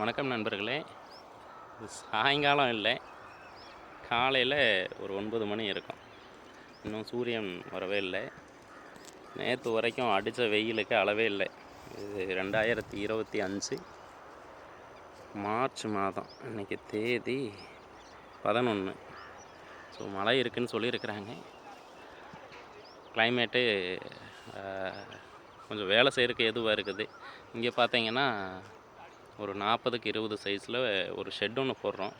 வணக்கம் நண்பர்களே. சாயங்காலம் இல்லை. காலையில் ஒரு ஒன்பது மணி இருக்கும். இன்னும் சூரியன் வரவே இல்லை. நேற்று வரைக்கும் அடித்த வெயிலுக்கு அளவே இல்லை. இது ரெண்டாயிரத்தி இருபத்தி அஞ்சு மார்ச் மாதம். இன்றைக்கி தேதி பதினொன்று ஸோ மழை இருக்குன்னு சொல்லியிருக்கிறாங்க. கிளைமேட்டு கொஞ்சம் வேலை செய்கிறதுக்கு எதுவாக இருக்குது. இங்கே பார்த்தீங்கன்னா ஒரு நாற்பதுக்கு இருபது சைஸில் ஒரு ஷெட் ஒன்று போடுறோம்.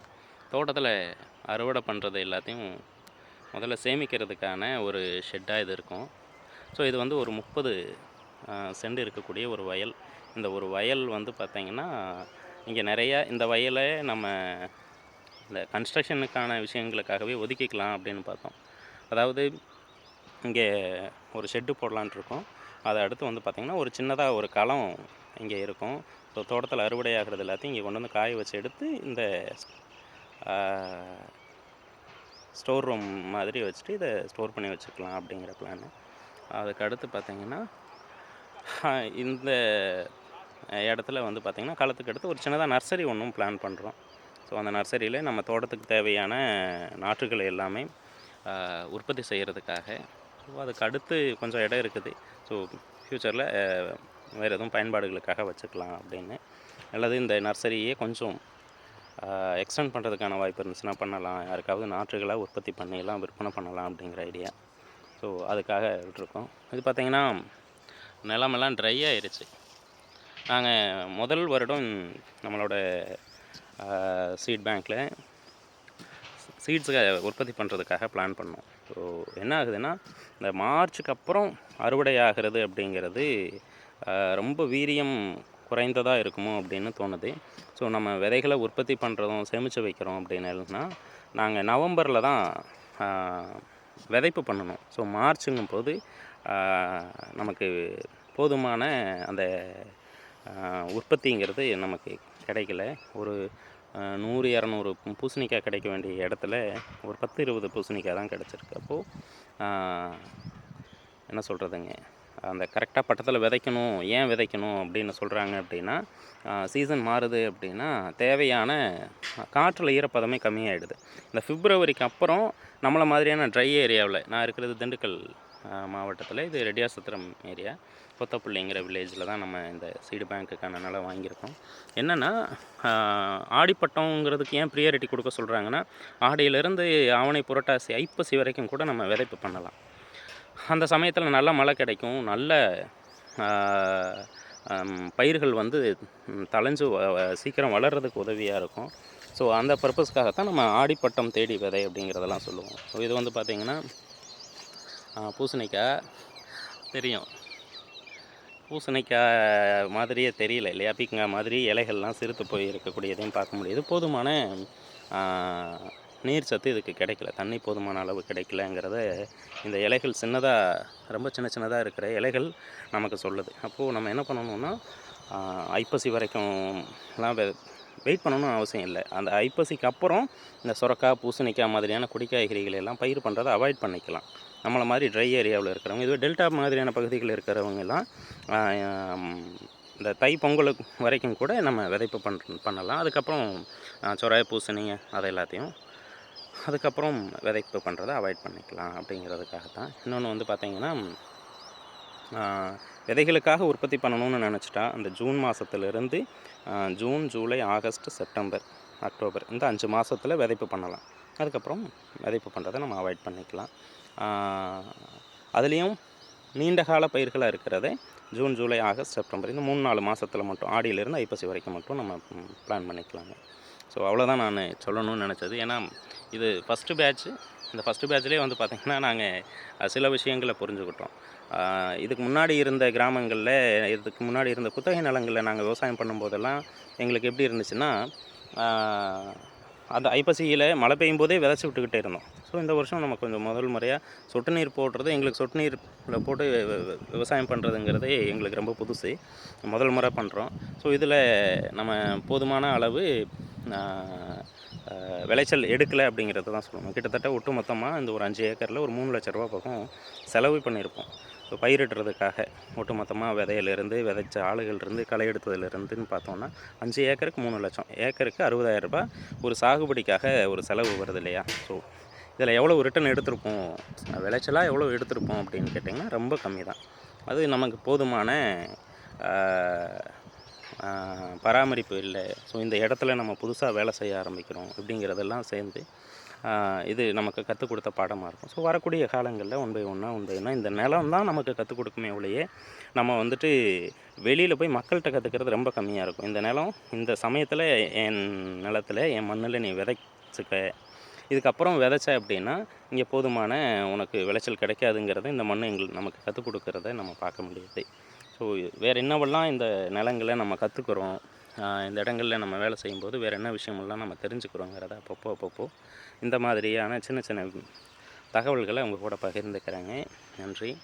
தோட்டத்தில் அறுவடை பண்ணுறது எல்லாத்தையும் முதல்ல சேமிக்கிறதுக்கான ஒரு ஷெட்டாக இது இருக்கும். ஸோ இது வந்து ஒரு முப்பது செண்டு இருக்கக்கூடிய ஒரு வயல். இந்த ஒரு வயல் வந்து பார்த்திங்கன்னா இங்கே நிறையா இந்த வயலை நம்ம இந்த கன்ஸ்ட்ரக்ஷனுக்கான விஷயங்களுக்காகவே ஒதுக்கிக்கலாம் அப்படின்னு பார்த்தோம். அதாவது இங்கே ஒரு ஷெட்டு போடலான்ட்ருக்கோம் அதை அடுத்து வந்து பார்த்திங்கன்னா ஒரு சின்னதாக ஒரு களம் இங்கே இருக்கும். ஸோ தோட்டத்தில் அறுவடை ஆகிறது எல்லாத்தையும் இங்கே கொண்டு வந்து காய வச்சு எடுத்து இந்த ஸ்டோர் ரூம் மாதிரி வச்சுட்டு இதை ஸ்டோர் பண்ணி வச்சுக்கலாம் அப்படிங்கிற பிளான் அதுக்கு அடுத்து பார்த்திங்கன்னா இந்த இடத்துல வந்து பார்த்திங்கன்னா காலத்துக்கு அடுத்து ஒரு சின்னதாக நர்சரி ஒன்றும் பிளான் பண்ணுறோம் ஸோ அந்த நர்சரியில் நம்ம தோட்டத்துக்கு தேவையான நாற்றுகள் எல்லாமே உற்பத்தி செய்கிறதுக்காக ஸோ அதுக்கு அடுத்து கொஞ்சம் இடம் இருக்குது. ஸோ ஃப்யூச்சரில் வேறு எதுவும் பயன்பாடுகளுக்காக வச்சுக்கலாம் அப்படின்னு. அல்லது இந்த நர்சரியே கொஞ்சம் எக்ஸ்டெண்ட் பண்ணுறதுக்கான வாய்ப்பு இருந்துச்சுன்னா பண்ணலாம். யாருக்காவது நாற்றுகளாக உற்பத்தி பண்ணிடலாம் விற்பனை பண்ணலாம் அப்படிங்கிற ஐடியா ஸோ அதுக்காக விட்டுருக்கோம். இது பார்த்திங்கன்னா நிலமெல்லாம் ட்ரை ஆயிடுச்சு நாங்கள் முதல் வருடம் நம்மளோட சீட் பேங்க்கில் சீட்ஸுக்கு உற்பத்தி பண்ணுறதுக்காக பிளான் பண்ணோம். ஸோ என்ன ஆகுதுன்னா இந்த மார்ச்சுக்கு அப்புறம் அறுவடை ஆகிறது அப்படிங்கிறது ரொம்ப வீரியம் குறைந்ததாக இருக்குமோ அப்படின்னு தோணுது. ஸோ நம்ம விதைகளை உற்பத்தி பண்ணுறதும் சேமித்து வைக்கிறோம் அப்படின்னா நாங்கள் நவம்பரில் தான் விதைப்பு பண்ணணும். ஸோ மார்ச்சுங்கும் போது நமக்கு போதுமான அந்த உற்பத்திங்கிறது நமக்கு கிடைக்கல. ஒரு நூறு இரநூறு பூசணிக்காய் கிடைக்க வேண்டிய இடத்துல ஒரு பத்து இருபது பூசணிக்காய் தான் கிடச்சிருக்கு. அப்போது என்ன சொல்கிறதுங்க அந்த கரெக்டாக பட்டத்தில் விதைக்கணும் ஏன் விதைக்கணும் அப்படின்னு சொல்கிறாங்க அப்படின்னா சீசன் மாறுது அப்படின்னா தேவையான காற்றில் ஈரப்பதமே கம்மியாயிடுது. இந்த பிப்ரவரிக்கு அப்புறம் நம்மளை மாதிரியான ட்ரை ஏரியாவில் நான் இருக்கிறது திண்டுக்கல் மாவட்டத்தில் இது ரெட்டியாசத்திரம் ஏரியா கொத்தப்பள்ளிங்கிற வில்லேஜில் தான் நம்ம இந்த சீடு பேங்க்குக்கான நிலம் வாங்கியிருக்கோம். என்னென்னா ஆடிப்பட்டங்கிறதுக்கு ஏன் ப்ரியாரிட்டி கொடுக்க சொல்கிறாங்கன்னா ஆடியிலேருந்து ஆவணை புரட்டாசி ஐப்பசி வரைக்கும் கூட நம்ம விதைப்பு பண்ணலாம். அந்த சமயத்தில் நல்ல மழை கிடைக்கும். நல்ல பயிர்கள் வந்து ம், தழைஞ்சு வ- சீக்கிரம் வளர்கிறதுக்கு உதவியாக இருக்கும். ஸோ அந்த பர்பஸ்க்காகத்தான் நம்ம ஆடிப்பட்டம் தேடி விதை அப்படிங்கிறதெல்லாம் சொல்லுவோம். ஸோ இது வந்து பார்த்திங்கன்னா பூசணிக்காய் தெரியும். பூசணிக்காய் மாதிரியே தெரியல இல்லையா? பீக்கங்காய் மாதிரி இலைகள்லாம் சிறுத்து போய் இருக்கக்கூடியதையும் பார்க்க முடியுது போதுமான நீர் சத்து இதுக்கு கிடைக்கல. தண்ணி போதுமான அளவு கிடைக்கலங்கிறத இந்த இலைகள் சின்னதாக ரொம்ப சின்ன சின்னதாக இருக்கிற இலைகள் நமக்கு சொல்லுது. அப்போது நம்ம என்ன பண்ணணும்னா ஐப்பசி வரைக்கும்லாம் வெ வெயிட் பண்ணணும்னு அவசியம் இல்லை. அந்த ஐப்பசிக்கு அப்புறம் இந்த சுரக்காய் பூசணிக்காய் மாதிரியான கொடி எல்லாம் பயிர் பண்ணுறதை அவாய்ட் பண்ணிக்கலாம். நம்மளை மாதிரி ட்ரை ஏரியாவில் இருக்கிறவங்க இதுவே டெல்டா மாதிரியான பகுதிகளில் இருக்கிறவங்க எல்லாம் இந்த தை பொங்கலுக்கு வரைக்கும் கூட நம்ம விதைப்பு பண் பண்ணலாம். அதுக்கப்புறம் ஆஹ், பூசணிங்க அதை எல்லாத்தையும் அதுக்கப்புறம் விதைப்பு பண்ணுறதை அவாய்ட் பண்ணிக்கலாம் அப்படிங்கிறதுக்காக தான் இன்னொன்று வந்து பார்த்திங்கன்னா விதைகளுக்காக உற்பத்தி பண்ணணும்னு நினச்சிட்டா அந்த ஜூன் மாதத்துலேருந்து June July August September October இந்த அஞ்சு மாதத்தில் விதைப்பு பண்ணலாம். அதுக்கப்புறம் விதைப்பு பண்ணுறதை நம்ம அவாய்ட் பண்ணிக்கலாம். அதுலேயும் நீண்ட கால பயிர்களாக இருக்கிறத ஜூன் ஜூலை ஆகஸ்ட் செப்டம்பர் இந்த மூணு நாலு மாதத்தில் மட்டும் ஆடியிலேருந்து ஐப்பசி வரைக்கும் மட்டும் நம்ம பிளான் பண்ணிக்கலாங்க. ஸோ அவ்வளோதான் நான் சொல்லணும்னு நினச்சது. ஏன்னா இது ஃபஸ்ட்டு பேட்ச்சு இந்த ஃபஸ்ட்டு பேட்ச்லேயே வந்து பார்த்திங்கன்னா நாங்கள் சில விஷயங்களை புரிஞ்சுக்கிட்டோம். இதுக்கு முன்னாடி இருந்த கிராமங்களில் இதுக்கு முன்னாடி இருந்த குத்தகை நிலங்களில் நாங்கள் விவசாயம் பண்ணும்போதெல்லாம் எங்களுக்கு எப்படி இருந்துச்சுன்னா அந்த ஐப்பசியில் மழை பெய்யும் போதே விதைச்சி விட்டுக்கிட்டே இருந்தோம். ஸோ இந்த வருஷம் நம்ம கொஞ்சம் முதல் முறையாக சொட்டு நீர் போடுறது எங்களுக்கு சொட்டு நீரில் போட்டு விவசாயம் பண்ணுறதுங்கிறதே எங்களுக்கு ரொம்ப புதுசு. முதல் முறை பண்ணுறோம் ஸோ இதில் நம்ம போதுமான அளவு விளைச்சல் எடுக்கலை அப்படிங்கிறத தான் சொல்லணும். கிட்டத்தட்ட ஒட்டு மொத்தமாக இந்த ஒரு அஞ்சு ஏக்கரில் ஒரு மூணு லட்ச ரூபா பக்கம் செலவு பண்ணியிருப்போம். ஸோ பயிரிடுறதுக்காக ஒட்டுமொத்தமாக விதையிலேருந்து விதைச்ச ஆளுகள்லேருந்து களை எடுத்ததுலேருந்துன்னு பார்த்தோன்னா அஞ்சு ஏக்கருக்கு மூணு லட்சம். ஏக்கருக்கு அறுபதாயிரம் ரூபாய் ஒரு சாகுபடிக்காக ஒரு செலவு வருது இல்லையா? ஸோ இதில் எவ்வளோ ரிட்டர்ன் எடுத்திருப்போம்? விளைச்சலாக எவ்வளோ எடுத்திருப்போம் அப்படின்னு கேட்டிங்கன்னா ரொம்ப கம்மி தான். அது நமக்கு போதுமான பராமரிப்பு இல்லை. ஸோ இந்த இடத்துல நம்ம புதுசாக வேலை செய்ய ஆரம்பிக்கிறோம் அப்படிங்கிறதெல்லாம் சேர்ந்து இது நமக்கு கற்றுக் கொடுத்த பாடமாக இருக்கும். ஸோ வரக்கூடிய காலங்களில் ஒன் பை ஒன்னாக ஒன் பை ஒன்றா இந்த நிலம் தான் நமக்கு கற்றுக் கொடுக்குமே ஒழிய நம்ம வந்துட்டு வெளியில் போய் மக்கள்கிட்ட கற்றுக்கிறது ரொம்ப கம்மியாக இருக்கும். இந்த நிலம் இந்த சமயத்தில் என் நிலத்தில் என் மண்ணில் நீ விதைச்சுக்க. இதுக்கப்புறம் விதைச்ச அப்படின்னா இங்கே போதுமான உனக்கு விளைச்சல் கிடைக்காதுங்கிறத இந்த மண் எங்களுக்கு நமக்கு கற்றுக் கொடுக்குறத நம்ம பார்க்க முடியுது. ஸோ வேறு என்னவெல்லாம் இந்த நிலங்களை நம்ம கற்றுக்குறோம் இந்த இடங்களில் நம்ம வேலை செய்யும்போது வேறு என்ன விஷயமெல்லாம் நம்ம தெரிஞ்சுக்கிறோங்கிறத அப்பப்போ அப்பப்போ இந்த மாதிரியான சின்ன சின்ன தகவல்களை உங்கள் கூட பகிர்ந்துக்கிறேங்க. நன்றி.